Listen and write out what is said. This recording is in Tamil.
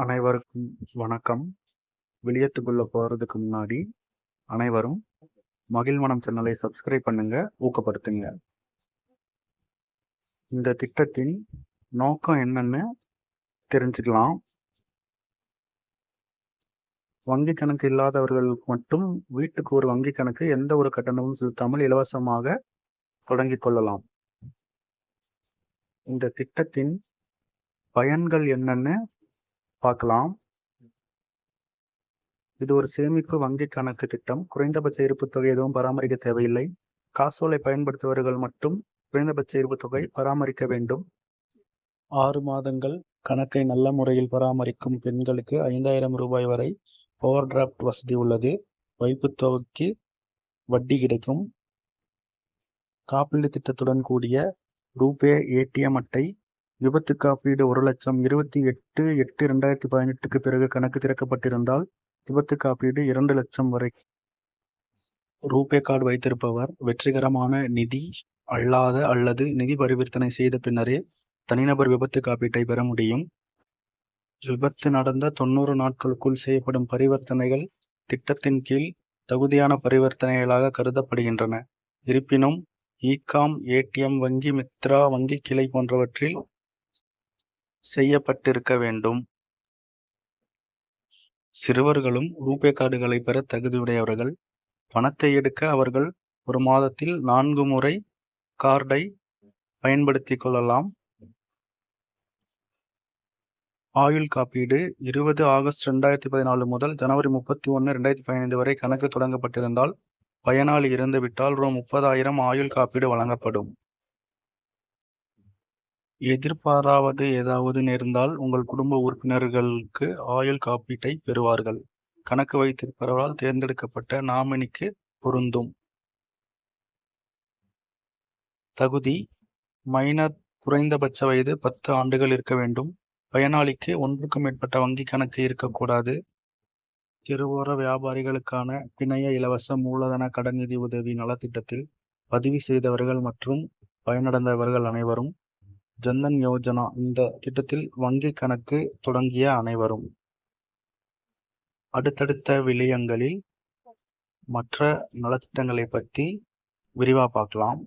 அனைவருக்கும் வணக்கம். வெளியத்துக்குள்ள போறதுக்கு முன்னாடி, அனைவரும் மகிழ்வனம் சேனலை சப்ஸ்கிரைப் பண்ணுங்க, ஊக்கப்படுத்துங்க. இந்த திட்டத்தின் நோக்கம் என்னன்னு தெரிஞ்சுக்கலாம். வங்கி கணக்கு இல்லாதவர்களுக்கு மட்டும் வீட்டுக்கு ஒரு வங்கி கணக்கு எந்த ஒரு கட்டணமும் செலுத்தாமல் இலவசமாக தொடங்கிக் கொள்ளலாம். இந்த திட்டத்தின் பயன்கள் என்னன்னு பார்க்கலாம். இது ஒரு சேமிப்பு வங்கி கணக்கு திட்டம். குறைந்தபட்ச இருப்பு தொகை எதுவும் பராமரிக்க தேவையில்லை. காசோலை பயன்படுத்துபவர்கள் மட்டும் குறைந்தபட்ச இருப்பு தொகை பராமரிக்க வேண்டும். ஆறு மாதங்கள் கணக்கை நல்ல முறையில் பராமரிக்கும் பெண்களுக்கு ஐந்தாயிரம் ரூபாய் வரை ஓவர் டிராப்ட் வசதி உள்ளது. வைப்பு தொகைக்கு வட்டி கிடைக்கும். காப்பீடு திட்டத்துடன் கூடிய ரூபே ஏடிஎம் அட்டை விபத்து காப்பீடு ஒரு லட்சம் இருபத்தி எட்டு எட்டு ரெண்டாயிரத்தி பதினெட்டுக்கு பிறகு கணக்கு திறக்கப்பட்டிருந்தால் விபத்து காப்பீடு இரண்டு லட்சம் வரை. ரூபே கார்டு வைத்திருப்பவர் வெற்றிகரமான நிதி அல்லாத அல்லது நிதி பரிவர்த்தனை செய்த பின்னரே தனிநபர் விபத்து காப்பீட்டை பெற முடியும். விபத்து நடந்த தொண்ணூறு நாட்களுக்குள் செய்யப்படும் பரிவர்த்தனைகள் திட்டத்தின் கீழ் தகுதியான பரிவர்த்தனைகளாக கருதப்படுகின்றன. இருப்பினும் இகாம் ஏடிஎம் வங்கி மித்ரா வங்கி கிளை போன்றவற்றில் செய்யப்பட்டிருக்க வேண்டும். சிறுவர்களும் ரூபே கார்டுகளை பெற தகுதியுடையவர்கள். பணத்தை எடுக்க அவர்கள் ஒரு மாதத்தில் நான்கு முறை கார்டை பயன்படுத்திக் கொள்ளலாம். ஆயுள் காப்பீடு இருபது ஆகஸ்ட் ரெண்டாயிரத்தி பதினாலு முதல் ஜனவரி முப்பத்தி ஒன்று ரெண்டாயிரத்தி பதினைந்து வரை கணக்கு தொடங்கப்பட்டிருந்தால் பயனாளி இறந்துவிட்டால் ரூ. முப்பதாயிரம் ஆயுள் காப்பீடு வழங்கப்படும். எதிர்பாராவது ஏதாவது நேர்ந்தால் உங்கள் குடும்ப உறுப்பினர்களுக்கு ஆயுள் காப்பீட்டை பெறுவார்கள். கணக்கு வைத்திருப்பவரால் தேர்ந்தெடுக்கப்பட்ட நாமினிக்கு பொருந்தும். தகுதி மைனர் குறைந்தபட்ச வயது பத்து ஆண்டுகள் இருக்க வேண்டும். பயனாளிக்கு ஒன்றுக்கும் மேற்பட்ட வங்கி கணக்கு இருக்கக்கூடாது. தெருவோர வியாபாரிகளுக்கான பிணைய இலவச மூலதன கடன் நிதி உதவி நலத்திட்டத்தில் பதிவு செய்தவர்கள் மற்றும் பயனடைந்தவர்கள் அனைவரும். ஜன்தன் யோஜனா. இந்த திட்டத்தில் வங்கி கணக்கு தொடங்கிய அனைவரும். அடுத்தடுத்த விலையங்களில் மற்ற நலத்திட்டங்களை பற்றி விரிவாக பார்க்கலாம்.